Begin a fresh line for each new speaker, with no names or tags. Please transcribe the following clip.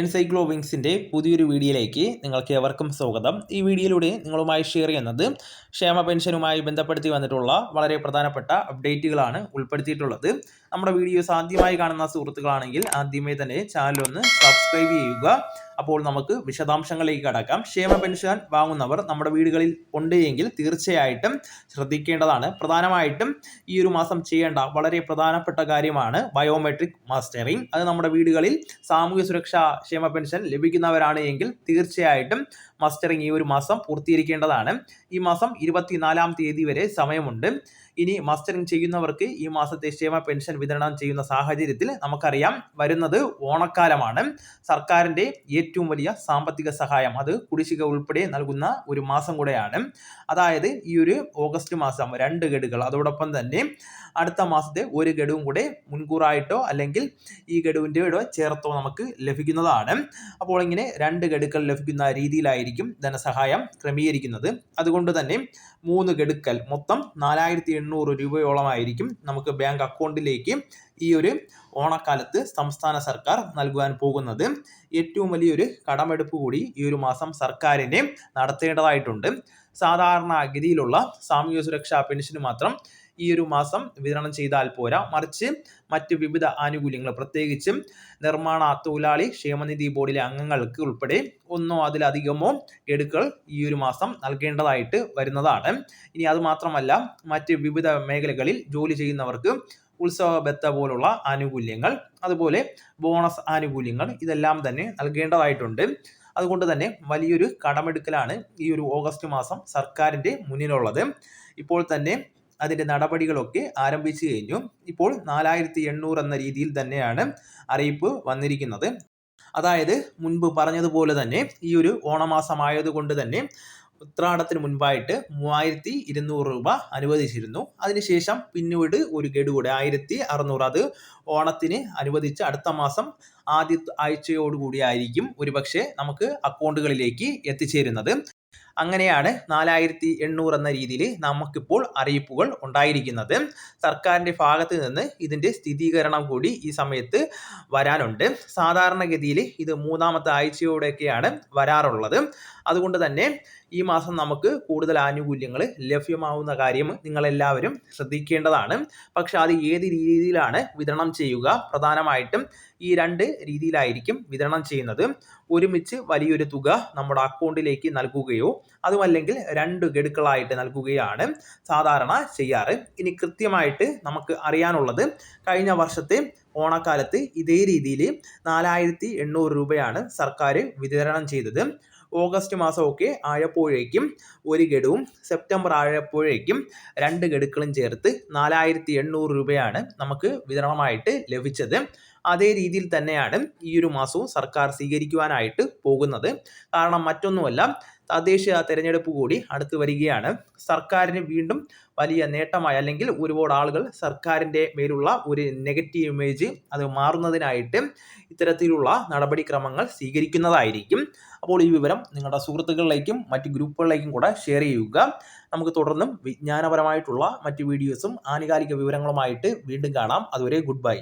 എൻസൈക്ലോവിങ്സിന്റെ പുതിയൊരു വീഡിയോയിലേക്ക് നിങ്ങൾക്ക് എവർക്കും സ്വാഗതം. ഈ വീഡിയോയിലൂടെ നിങ്ങളുമായി ഷെയർ ചെയ്യുന്നത് ക്ഷേമ പെൻഷനുമായി ബന്ധപ്പെടുത്തി വന്നിട്ടുള്ള വളരെ പ്രധാനപ്പെട്ട അപ്ഡേറ്റുകളാണ് ഉൾപ്പെടുത്തിയിട്ടുള്ളത്. നമ്മുടെ വീഡിയോസ് ആദ്യമായി കാണുന്ന സുഹൃത്തുക്കളാണെങ്കിൽ ആദ്യമേ തന്നെ ചാനലൊന്ന് സബ്സ്ക്രൈബ് ചെയ്യുക. അപ്പോൾ നമുക്ക് വിശദാംശങ്ങളിലേക്ക് കടക്കാം. ക്ഷേമ പെൻഷൻ വാങ്ങുന്നവർ നമ്മുടെ വീടുകളിൽ ഉണ്ട് എങ്കിൽ തീർച്ചയായിട്ടും ശ്രദ്ധിക്കേണ്ടതാണ്. പ്രധാനമായിട്ടും ഈ ഒരു മാസം ചെയ്യേണ്ട വളരെ പ്രധാനപ്പെട്ട കാര്യമാണ് ബയോമെട്രിക് മാസ്റ്ററിംഗ് അത് നമ്മുടെ വീടുകളിൽ സാമൂഹ്യ സുരക്ഷാ ക്ഷേമ പെൻഷൻ ലഭിക്കുന്നവരാണ് എങ്കിൽ തീർച്ചയായിട്ടും മസ്റ്ററിംഗ് ഈ ഒരു മാസം പൂർത്തീകരിക്കേണ്ടതാണ്. ഈ മാസം ഇരുപത്തിനാലാം തീയതി വരെ സമയമുണ്ട്. ഇനി മസ്റ്ററിംഗ് ചെയ്യുന്നവർക്ക് ഈ മാസത്തെ ക്ഷേമ പെൻഷൻ വിതരണം ചെയ്യുന്ന സാഹചര്യത്തിൽ നമുക്കറിയാം വരുന്നത് ഓണക്കാലമാണ്. സർക്കാരിന്റെ ഏറ്റവും വലിയ സാമ്പത്തിക സഹായം അത് കുടിശ്ശിക ഉൾപ്പെടെ നൽകുന്ന ഒരു മാസം കൂടെയാണ്. അതായത് ഈ ഒരു ഓഗസ്റ്റ് മാസം രണ്ട് ഗഡുകൾ. അതോടൊപ്പം തന്നെ അടുത്ത മാസത്തെ ഒരു ഗഡുവും കൂടെ മുൻകൂറായിട്ടോ അല്ലെങ്കിൽ ഈ ഗഡുവിന്റെ ചേർത്തോ നമുക്ക് ലഭിക്കുന്നതാണ്. അപ്പോൾ ഇങ്ങനെ രണ്ട് ഗഡുക്കൾ ലഭിക്കുന്ന രീതിയിലായിരിക്കും ധനസഹായം ക്രമീകരിക്കുന്നത്. അതുകൊണ്ട് തന്നെ മൂന്ന് ഗഡുക്കൽ മൊത്തം നാലായിരത്തി എണ്ണൂറ് രൂപയോളമായിരിക്കും നമുക്ക് ബാങ്ക് അക്കൗണ്ടിലേക്ക് ഈ ഒരു ഓണക്കാലത്ത് സംസ്ഥാന സർക്കാർ നൽകുവാൻ പോകുന്നത്. ഏറ്റവും വലിയൊരു കടമെടുപ്പ് കൂടി ഈ ഒരു മാസം സർക്കാരിനെ നടത്തേണ്ടതായിട്ടുണ്ട്. സാധാരണ ഗതിയിലുള്ള സാമൂഹ്യ സുരക്ഷാ പെൻഷന് മാത്രം ഈ ഒരു മാസം വിതരണം ചെയ്താൽ പോരാ. മറിച്ച് മറ്റ് വിവിധ ആനുകൂല്യങ്ങൾ പ്രത്യേകിച്ചും നിർമ്മാണ തൊഴിലാളി ക്ഷേമനിധി ബോർഡിലെ അംഗങ്ങൾക്ക് ഉൾപ്പെടെ ഒന്നോ അതിലധികമോ ഗഡുക്കൾ ഈ ഒരു മാസം നൽകേണ്ടതായിട്ട് വരുന്നതാണ്. ഇനി അത് മാത്രമല്ല മറ്റ് വിവിധ മേഖലകളിൽ ജോലി ചെയ്യുന്നവർക്ക് ഉത്സവ ബത്ത പോലുള്ള ആനുകൂല്യങ്ങൾ അതുപോലെ ബോണസ് ആനുകൂല്യങ്ങൾ ഇതെല്ലാം തന്നെ നൽകേണ്ടതായിട്ടുണ്ട്. അതുകൊണ്ട് തന്നെ വലിയൊരു കടമെടുക്കലാണ് ഈ ഒരു ഓഗസ്റ്റ് മാസം സർക്കാരിന്റെ മുന്നിലുള്ളത്. ഇപ്പോൾ തന്നെ അതിന്റെ നടപടികളൊക്കെ ആരംഭിച്ചു കഴിഞ്ഞു. ഇപ്പോൾ നാലായിരത്തി എണ്ണൂറ് എന്ന രീതിയിൽ തന്നെയാണ് അറിയിപ്പ് വന്നിരിക്കുന്നത്. അതായത് മുൻപ് പറഞ്ഞതുപോലെ തന്നെ ഈ ഒരു ഓണമാസമായതുകൊണ്ട് തന്നെ ഉത്രാടത്തിന് മുൻപായിട്ട് മൂവായിരത്തി ഇരുന്നൂറ് രൂപ അനുവദിച്ചിരുന്നു. അതിനുശേഷം പിന്നീട് ഒരു ഗഡു കൂടെ ആയിരത്തി അറുന്നൂറ് അത് ഓണത്തിന് അനുവദിച്ച് അടുത്ത മാസം ആദ്യ ആഴ്ചയോടുകൂടി ആയിരിക്കും ഒരുപക്ഷെ നമുക്ക് അക്കൗണ്ടുകളിലേക്ക് എത്തിച്ചേരുന്നത്. അങ്ങനെയാണ് നാലായിരത്തി എണ്ണൂറ് എന്ന രീതിയിൽ നമുക്കിപ്പോൾ അറിയിപ്പുകൾ ഉണ്ടായിരിക്കുന്നത്. സർക്കാരിന്റെ ഭാഗത്ത് നിന്ന് ഇതിന്റെ സ്ഥിരീകരണം കൂടി ഈ സമയത്ത് വരാനുണ്ട്. സാധാരണഗതിയിൽ ഇത് മൂന്നാമത്തെ ആഴ്ചയോടെയൊക്കെയാണ് വരാറുള്ളത്. അതുകൊണ്ട് തന്നെ ഈ മാസം നമുക്ക് കൂടുതൽ ആനുകൂല്യങ്ങൾ ലഭ്യമാവുന്ന കാര്യം നിങ്ങളെല്ലാവരും ശ്രദ്ധിക്കേണ്ടതാണ്. പക്ഷെ അത് ഏത് രീതിയിലാണ് വിതരണം ചെയ്യുക? പ്രധാനമായിട്ടും ഈ രണ്ട് രീതിയിലായിരിക്കും വിതരണം ചെയ്യുന്നത്. ഒരുമിച്ച് വലിയൊരു തുക നമ്മുടെ അക്കൗണ്ടിലേക്ക് നൽകുകയോ അതുമല്ലെങ്കിൽ രണ്ട് ഗഡുക്കളായിട്ട് നൽകുകയാണ് സാധാരണ ചെയ്യാറ്. ഇനി കൃത്യമായിട്ട് നമുക്ക് അറിയാനുള്ളത് കഴിഞ്ഞ വർഷത്തെ ഓണക്കാലത്ത് ഇതേ രീതിയിൽ നാലായിരത്തി എണ്ണൂറ് രൂപയാണ് സർക്കാർ വിതരണം ചെയ്തത്. ഓഗസ്റ്റ് മാസമൊക്കെ ആയപ്പോഴേക്കും ഒരു ഗഡുവും സെപ്റ്റംബർ ആയപ്പോഴേക്കും രണ്ട് ഗഡുക്കളും ചേർത്ത് നാലായിരത്തി എണ്ണൂറ് രൂപയാണ് നമുക്ക് വിതരണമായിട്ട് ലഭിച്ചത്. അതേ രീതിയിൽ തന്നെയാണ് ഈ ഒരു മാസവും സർക്കാർ സ്വീകരിക്കുവാനായിട്ട് പോകുന്നത്. കാരണം മറ്റൊന്നുമല്ല തദ്ദേശീയ തെരഞ്ഞെടുപ്പ് കൂടി അടുത്ത് വരികയാണ്. സർക്കാരിന് വീണ്ടും വലിയ നേട്ടമായി അല്ലെങ്കിൽ ഒരുപാട് ആളുകൾ സർക്കാരിന്റെ മേലുള്ള ഒരു നെഗറ്റീവ് ഇമേജ് അത് മാറുന്നതിനായിട്ട് ഇത്തരത്തിലുള്ള നടപടിക്രമങ്ങൾ സ്വീകരിക്കുന്നതായിരിക്കും. അപ്പോൾ ഈ വിവരം നിങ്ങളുടെ സുഹൃത്തുക്കളിലേക്കും മറ്റ് ഗ്രൂപ്പുകളിലേക്കും കൂടെ ഷെയർ ചെയ്യുക. നമുക്ക് തുടർന്നും വിജ്ഞാനപരമായിട്ടുള്ള മറ്റ് വീഡിയോസും ആനുകാലിക വിവരങ്ങളുമായിട്ട് വീണ്ടും കാണാം. അതുവരെ ഗുഡ് ബൈ.